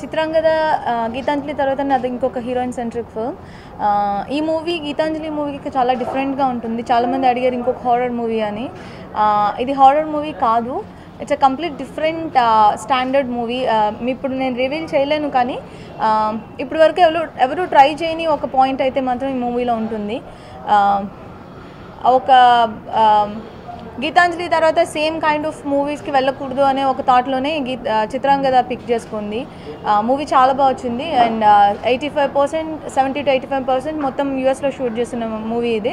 చిత్రాంగద గీతాంజలి తర్వాత అది ఇంకొక హీరోయిన్ సెంట్రిక్ ఫిల్మ్. ఈ మూవీ గీతాంజలి మూవీకి చాలా డిఫరెంట్గా ఉంటుంది. చాలామంది అడిగారు ఇంకొక హారర్ మూవీ అని. ఇది హారర్ మూవీ కాదు. It's a complete different standard movie ఇప్పుడు నేను రివీల్ చేయలేను కానీ ఇప్పటి వరకు ఎవరు ఎవరు ట్రై చేయని ఒక పాయింట్ అయితే మాత్రం ఈ మూవీలో ఉంటుంది. ఒక గీతాంజలి తర్వాత సేమ్ కైండ్ ఆఫ్ మూవీస్కి వెళ్ళకూడదు అనే ఒక థాట్లోనే గీ ఆ, చిత్రాంగద పిక్ చేసుకుంది. మూవీ చాలా బాగా వచ్చింది. And eighty five percent seventy two eighty five percent మొత్తం యూఎస్లో షూట్ చేసిన మూవీ ఇది.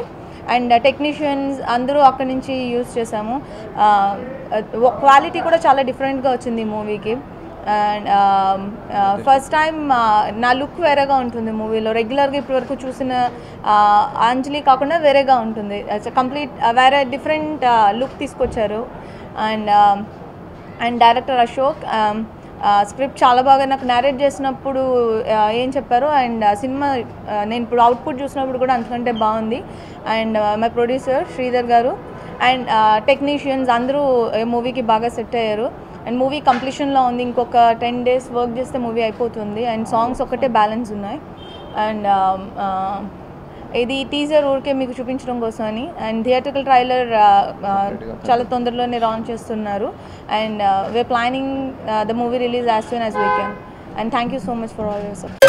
అండ్ టెక్నీషియన్స్ అందరూ అక్కడి నుంచి యూస్ చేసాము క్వాలిటీ కూడా చాలా డిఫరెంట్గా వచ్చింది ఈ మూవీకి. అండ్ ఫస్ట్ టైం నా లుక్ వేరేగా ఉంటుంది మూవీలో రెగ్యులర్గా ఇప్పటివరకు చూసిన uh, అంజలి కాకుండా వేరేగా ఉంటుంది. కంప్లీట్ uh, వేరే డిఫరెంట్ లుక్ uh, తీసుకొచ్చారు. And and director Ashok script చాలా బాగా నాకు నేరేట్ చేసినప్పుడు ఏం చెప్పారు? అండ్ సినిమా నేను ఇప్పుడు అవుట్పుట్ చూసినప్పుడు కూడా అంతకంటే బాగుంది. అండ్ మై ప్రొడ్యూసర్ శ్రీధర్ గారు. అండ్ టెక్నీషియన్స్ అందరూ మూవీకి బాగా సెట్ అయ్యారు. అండ్ మూవీ కంప్లీషన్లో ఉంది. ఇంకొక టెన్ డేస్ వర్క్ చేస్తే మూవీ అయిపోతుంది. అండ్ సాంగ్స్ ఒకటే బ్యాలెన్స్ ఉన్నాయి. అండ్ ఇది టీజర్ ఊరికే మీకు చూపించడం కోసం అని. అండ్ థియేటర్కల్ ట్రైలర్ చాలా తొందరలోనే లాంచ్ చేస్తున్నారు. And we are planning the movie release as soon as we can and thank you so much for all your support.